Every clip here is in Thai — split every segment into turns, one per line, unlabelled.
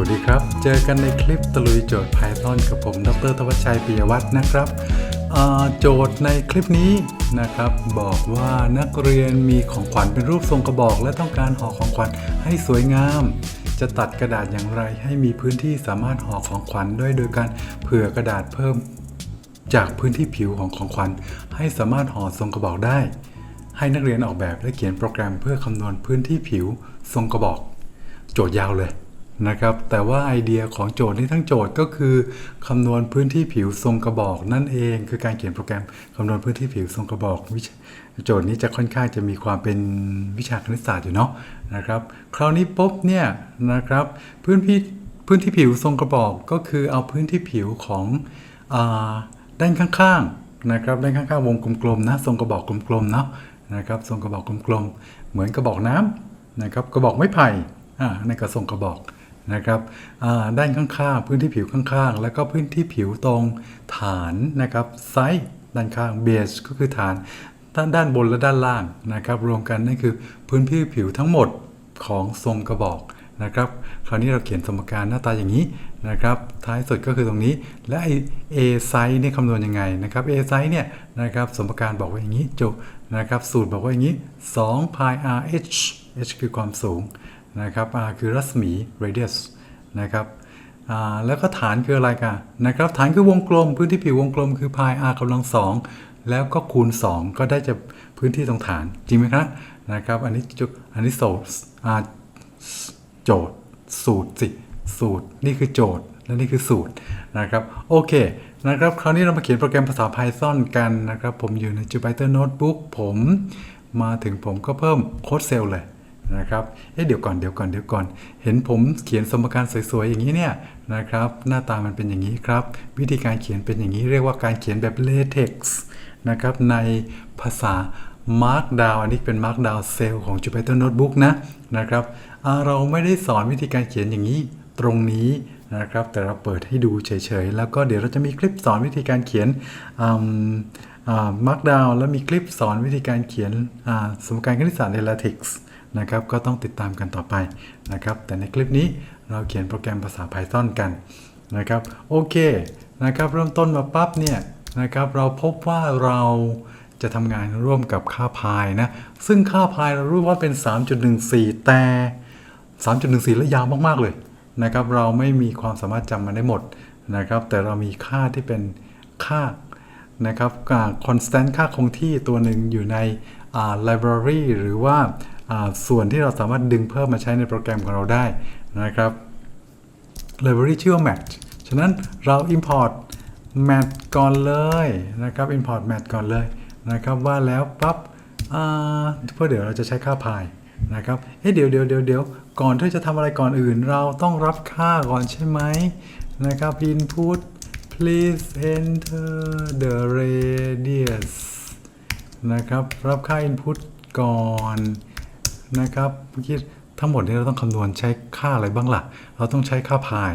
วัสดีครับ เจอกันในคลิปตะลุยโจทย์ Python กับผม ดรทวัชชัยปิยวัฒน์นะครับโจทย์ในคลิปนี้นะครับ บอกว่านักเรียนมีของขวัญเป็นรูปทรงกระบอก และต้องการห่อของขวัญให้สวยงาม จะตัดกระดาษอย่างไรให้มีพื้นที่สามารถห่อของขวัญด้วยโดยการเผื่อกระดาษเพิ่ม จากพื้นที่ผิวของของขวัญให้สามารถห่อทรงกระบอกได้ ให้นักเรียนออกแบบและเขียนโปรแกรมเพื่อคำนวณพื้นที่ผิวทรงกระบอก โจทย์ยาวเลย นะครับ แต่ว่าไอเดียของโจทย์นี้ทั้งโจทย์ก็คือคำนวณพื้นที่ผิวทรงกระบอก นั่นเองคือการเขียนโปรแกรมคำนวณพื้นที่ผิวทรงกระบอกวิโจทย์นี้จะค่อนข้างจะมีความเป็นวิชาคณิตศาสตร์อยู่เนาะนะครับ คราวนี้ปุ๊บเนี่ยนะครับพื้นที่พื้นที่ผิวทรงกระบอกก็คือเอาพื้นที่ผิวของอด้านข้างๆนะครับด้านข้างๆวงกลมๆนะทรงกระบอกกลมๆเนาะนะครับทรงกระบอกกลมๆเหมือนกระบอกน้ำนะครับกระบอกไม้ไผ่อ่าในกระทรงกระบอก นะครับด้านข้างๆ พื้นที่ผิวข้างๆ แล้วก็พื้นที่ผิวตรงฐานนะครับไซส์ด้านข้างเบสก็คือฐานด้านด้านบนและด้านล่างนะครับรวมกันนั่นคือพื้นที่ผิวทั้งหมดของทรงกระบอกนะครับคราวนี้เราเขียนสมการหน้าตาอย่างนี้นะครับท้ายสุดก็คือตรงนี้และไอ a size นี่คำนวณยังไงนะครับ a size เนี่ยนะครับสมการบอกว่าอย่างนี้จบนะครับสูตรบอกว่าอย่างนี้2 pi r h h คือความสูง นะครับ r คือรัศมี radius นะครับอ่าแล้วก็ฐานคืออะไรกันนะครับ ฐานคือวงกลม พื้นที่ผิววงกลมคือ pi r กำลังสองแล้วก็คูณ 2 ก็ได้จะพื้นที่ตรงฐานจริงไหมครับนะครับ อันนี้จุอันนี้โจโจทย์สูตรสิสูตรนี่คือโจทย์และนี่คือสูตรนะครับโอเคนะครับคราวนี้เรามาเขียนโปรแกรมภาษา Python กันนะครับ ผมอยู่ใน Jupyter Notebook ผมมาถึงผมก็เพิ่มโค้ดเซลล์เลย นะครับ เอ๊ะเดี๋ยวก่อนเดี๋ยวก่อนเดี๋ยวก่อน เห็นผมเขียนสมการสวยๆอย่างนี้เนี่ยนะครับ หน้าตามันเป็นอย่างนี้ครับ วิธีการเขียนเป็นอย่างนี้เรียกว่าการเขียนแบบ LaTeX นะครับ ในภาษา Markdown อันนี้เป็น Markdown Cell ของ Jupyter Notebook นะนะครับ เราไม่ได้สอนวิธีการเขียนอย่างนี้ตรงนี้นะครับ แต่เราเปิดให้ดูเฉยๆ แล้วก็เดี๋ยวเราจะมีคลิปสอนวิธีการเขียนมา Markdown แล้วมีคลิปสอนวิธีการเขียนสมการคณิตศาสตร์ใน LaTeX นะครับ ก็ต้องติดตามกันต่อไปนะครับ แต่ในคลิปนี้เราเขียนโปรแกรมภาษา Python กันนะครับ โอเคนะครับ เริ่มต้นมาปั๊บเนี่ยนะครับ เราพบว่าเราจะทำงานร่วมกับค่าพายนะ ซึ่งค่าพายเรารู้ว่าเป็น 3.14 แต่ 3.14 แล้วยาวมากๆเลยนะครับ เราไม่มีความสามารถจำมันได้หมดนะครับ แต่เรามีค่าที่เป็นค่านะครับอ่า constant ค่าคงที่ตัวหนึ่งอยู่ในอ่า library หรือว่า ส่วนที่เราสามารถดึงเพิ่มมาใช้ในโปรแกรมของเราได้นะครับ library ชื่อว่า match ฉะนั้นเรา import match ก่อนเลยนะครับ import match ก่อนเลยนะครับว่าแล้วปั๊บเพื่อเดี๋ยวเราจะใช้ค่าพายนะครับเอ๊ะเดี๋ยวเดี๋ยวเดี๋ยวเดี๋ยวก่อนที่จะทำอะไรก่อนอื่น เราต้องรับค่าก่อนใช่ไหมนะครับ input please enter the radius นะครับ รับค่า input ก่อน นะครับเมื่อกี้ทั้งหมดนี้เราต้องคำนวณใช้ค่าอะไรบ้างล่ะ เราต้องใช้ค่าพาย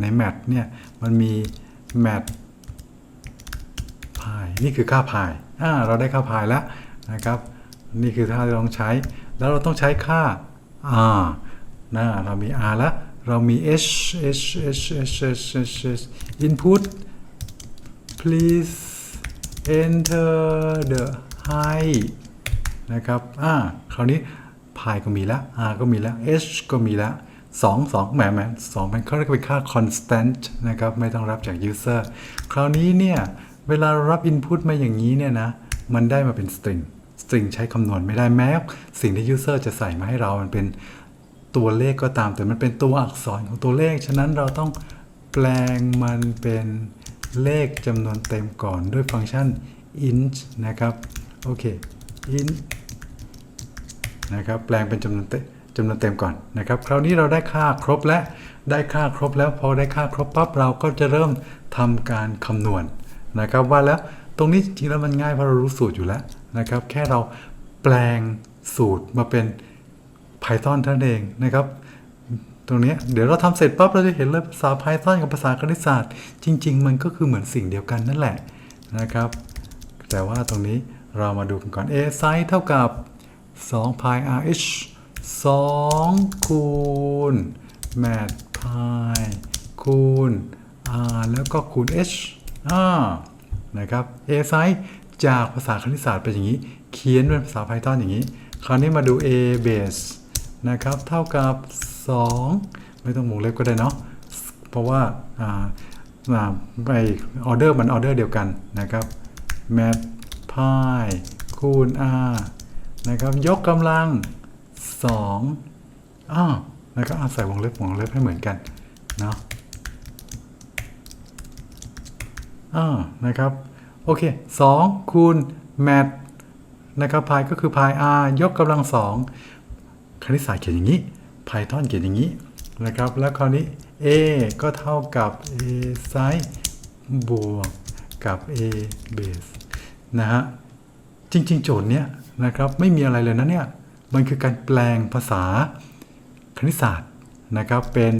ใน mat เนี่ยมันมี mat พายนี่คือค่าพายอ่าเราได้ค่าพายแล้วนะครับ นี่คือค่าที่เราต้องใช้ แล้วเราต้องใช้ค่า r นะเรามี r แล้วเรามี h h h h h h h input please enter the height นะครับ อ่า คราวนี้ พายก็มีแล้ว r ก็มีแล้ว h ก็มีแล้ว2 2แหมแหมสองมันเขาเรียกเป็นค่า constant นะครับ ไม่ต้องรับจาก user คราวนี้เนี่ย เวลารารับ input มาอย่างนี้เนี่ยนะ มันได้มาเป็น string string ใช้คำนวณไม่ได้แม้ สิ่งที่ user จะใส่มาให้เรามันเป็นตัวเลขก็ตาม แต่มันเป็นตัวอักษรของตัวเลข ฉะนั้นเราต้องแปลงมันเป็นเลขจำนวนเต็มก่อนด้วยฟังก์ชัน int นะครับ โอเค int นะครับแปลงเป็นจำนวนเต็มจำนวนเต็มก่อนนะครับคราวนี้เราได้ค่าครบแล้วได้ค่าครบแล้วพอได้ค่าครบปั๊บเราก็จะเริ่มทำการคำนวณนะครับว่าแล้วตรงนี้จริงๆแล้วมันง่ายเพราะเรารู้สูตรอยู่แล้วนะครับแค่เราแปลงสูตรมาเป็น Python ท่านั้นเองนะครับ ตรงนี้เดี๋ยวเราทำเสร็จปั๊บเราจะเห็นเลยภาษา Python กับภาษาคณิตศาสตร์ จริง ๆ มันก็คือเหมือนสิ่งเดียวกันนั่นแหละนะครับ แต่ว่าตรงนี้เรามาดูกันก่อน a size เท่ากับ 2 pi r h 2 คูณ mat pi pi คูณ r แล้วก็คูณ h อ่านะครับ a size จากภาษาคณิตศาสตร์เป็นอย่างนี้ เขียนเป็นภาษา Python อย่างนี้ คราวนี้มาดู a base นะครับ เท่ากับ 2 ไม่ต้องวงเล็บก็ได้เนาะ เพราะว่าอ่าอ่าไปออเดอร์มันออเดอร์เดียวกันนะครับ mat pi คูณ r นะครับ ยกกำลัง2อ้าวนะครับอาใส่วงเล็บวงเล็บให้เหมือนกันเนาะอ่านะครับ โอเค2คูณ mat นะครับ pi ก็คือ pi r ยกกำลัง2คณิตศาสตร์เขียนอย่างนี้ Python เขียนอย่างนี้นะครับ แล้วคราวนี้ a ก็เท่ากับ a sin บวกกับ a base นะฮะ จริง ๆ โจทย์เนี้ย นะครับ ไม่มีอะไรเลยนะเนี่ย มันคือการแปลงภาษาคณิตศาสตร์นะครับ เป็น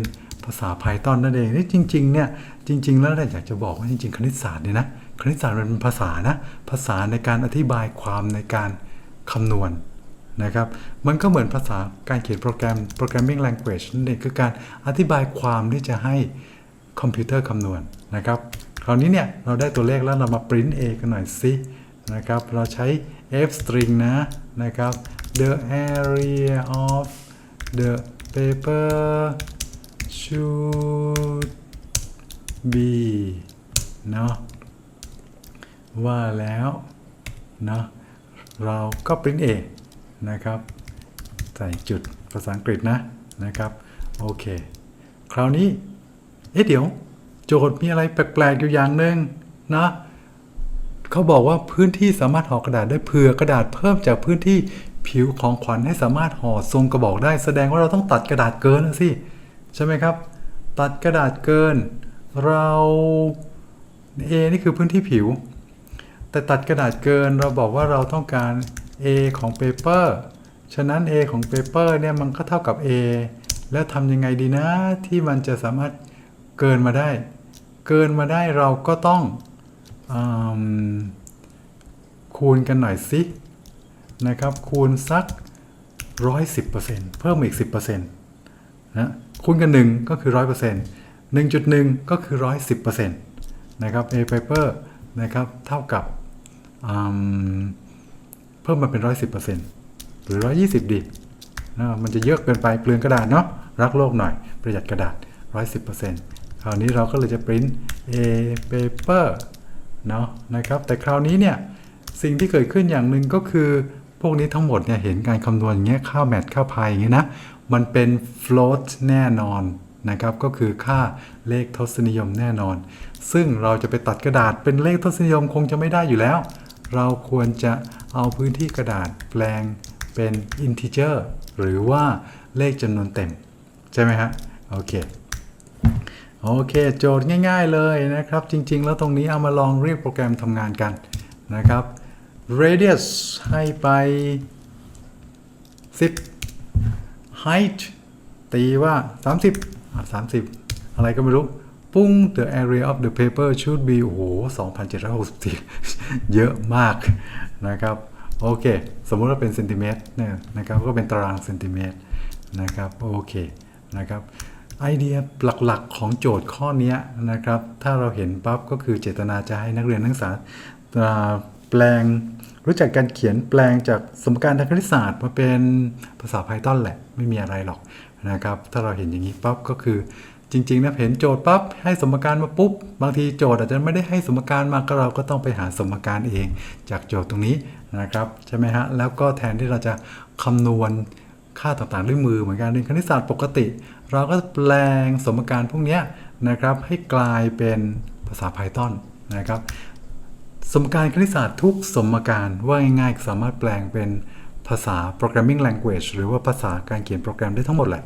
ภาษา Python นั่นเองนี่จริงๆเนี่ยจริง ๆ แล้วอยากจะบอกว่าจริง ๆ คณิตศาสตร์เนี่ยนะคณิตศาสตร์มันเป็นภาษานะภาษาในการอธิบายความในการคำนวณนะครับ มันก็เหมือนภาษาการเขียนโปรแกรม programming language นั่นเองคือการอธิบายความที่จะให้คอมพิวเตอร์คำนวณนะครับ คราวนี้เนี่ยเราได้ตัวเลขแล้วเรามา print a กันหน่อยสินะครับ เราใช้ f string นะนะครับ the area of the paper should be เนาะว่าแล้วเนาะเราก็ print a นะครับ ใส่จุดภาษาอังกฤษนะนะครับ โอเค คราวนี้ เอ๊ะเดี๋ยว โจทย์มีอะไรแปลกๆอยู่อย่างหนึ่งนะ เขาบอกว่าพื้นที่สามารถห่อกระดาษได้เผื่อกระดาษเพิ่มจากพื้นที่ผิวของขวัญให้สามารถห่อทรงกระบอกได้ แสดงว่าเราต้องตัดกระดาษเกินนะสิใช่ไหมครับ ตัดกระดาษเกิน เรา A นี่คือพื้นที่ผิว แต่ตัดกระดาษเกินเราบอกว่าเราต้องการ A ของ paper ฉะนั้น A ของ paper เนี่ยมันก็เท่ากับ A แล้วทำยังไงดีนะที่มันจะสามารถเกินมาได้ เกินมาได้เราก็ต้อง คูณกันหน่อยสินะครับ คูณสัก 110%เพิ่มอีก 10%นะคูณกัน 1 ก็คือ 100% 1.1 ก็คือ 110%นะครับ A paper นะครับเท่ากับเพิ่มมาเป็น 110%หรือ 120 ดีนะมันจะเยอะเกินไปเปลืองกระดาษเนาะรักโลกหน่อยประหยัดกระดาษ 110%คราวนี้เราก็เลยจะ print A paper เนาะนะครับ แต่คราวนี้เนี่ยสิ่งที่เกิดขึ้นอย่างหนึ่งก็คือ พวกนี้ทั้งหมดเนี่ยเห็นการคำนวณอย่างเงี้ยค่าแมทค่าพายอย่างเงี้ยนะมันเป็น float แน่นอนนะครับก็คือค่าเลขทศนิยมแน่นอน ซึ่งเราจะไปตัดกระดาษเป็นเลขทศนิยมคงจะไม่ได้อยู่แล้ว เราควรจะเอาพื้นที่กระดาษแปลงเป็น integer หรือว่าเลขจำนวนเต็ม ใช่ไหมฮะโอเค โอเค โจทย์ง่าย ๆเลยนะครับ จริง ๆ แล้วตรงนี้เอามาลองเรียกโปรแกรมทำงานกันนะครับ radius ให้ไป 10 height ตีว่า 30อะ30 อะไรก็ไม่รู้ ปุ้ง the area of the paper should be โอ้โห2,764 เยอะมากนะครับ โอเค สมมุติว่าเป็นเซนติเมตรเนี่ยนะครับ ก็เป็นตารางเซนติเมตรนะครับ โอเค นะครับ ไอเดียหลักๆของโจทย์ข้อนี้นะครับ ถ้าเราเห็นปั๊บก็คือเจตนาจะให้นักเรียนนักศึกษาแปลงรู้จักการเขียนแปลงจากสมการทางคณิตศาสตร์มาเป็นภาษา Python แหละ ไม่มีอะไรหรอกนะครับ ถ้าเราเห็นอย่างนี้ปั๊บก็คือจริงๆนะเห็นโจทย์ปั๊บให้สมการมาปุ๊บางทีโจทย์อาจจะไม่ได้ให้สมการมาก็เราก็ต้องไปหาสมการเอง จากโจทย์ตรงนี้นะครับใช่ไหมฮะแล้วก็แทนที่เราจะคำนวณค่าต่างๆด้วยมือเหมือนกันเรียนคณิตศาสตร์ปกติ เราก็แปลงสมการพวกนี้นะครับให้กลายเป็นภาษา Python นะครับ สมการคณิตศาสตร์ทุกสมการว่าง่ายๆ สามารถแปลงเป็นภาษา programming language หรือว่าภาษาการเขียนโปรแกรมได้ทั้งหมดแหละ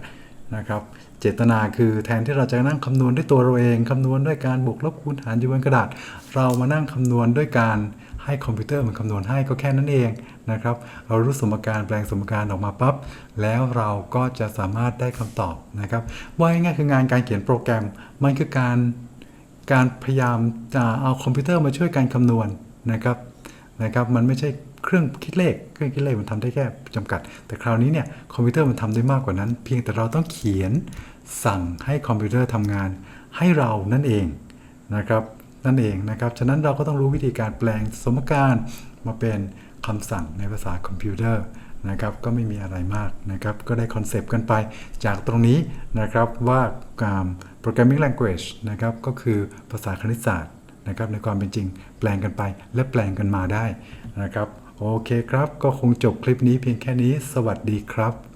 นะครับ เจตนาคือแทนที่เราจะนั่งคำนวณด้วยตัวเราเอง คำนวณด้วยการบวกลบคูณหารอยู่บนกระดาษ เรามานั่งคำนวณด้วยการ ให้คอมพิวเตอร์มันคำนวณให้ก็แค่นั้นเองนะครับ เรารู้สมการแปลงสมการออกมาปั๊บแล้วเราก็จะสามารถได้คำตอบนะครับว่าง่ายคืองานการเขียนโปรแกรมมันคือการการพยายามจะเอาคอมพิวเตอร์มาช่วยการคำนวณนะครับนะครับ มันไม่ใช่เครื่องคิดเลข เครื่องคิดเลขมันทำได้แค่จำกัด แต่คราวนี้เนี่ยคอมพิวเตอร์มันทำได้มากกว่านั้น เพียงแต่เราต้องเขียนสั่งให้คอมพิวเตอร์ทำงานให้เรานั่นเองนะครับ นั่นเองนะครับฉะนั้นเราก็ต้องรู้วิธีการแปลงสมการมาเป็นคำสั่งในภาษาคอมพิวเตอร์นะครับก็ไม่มีอะไรมากนะครับก็ได้คอนเซปต์กันไปจากตรงนี้นะครับว่าการ programming language นะครับก็คือภาษาคณิตศาสตร์นะครับในความเป็นจริงแปลงกันไปและแปลงกันมาได้นะครับโอเคครับ ก็คงจบคลิปนี้เพียงแค่นี้ สวัสดีครับ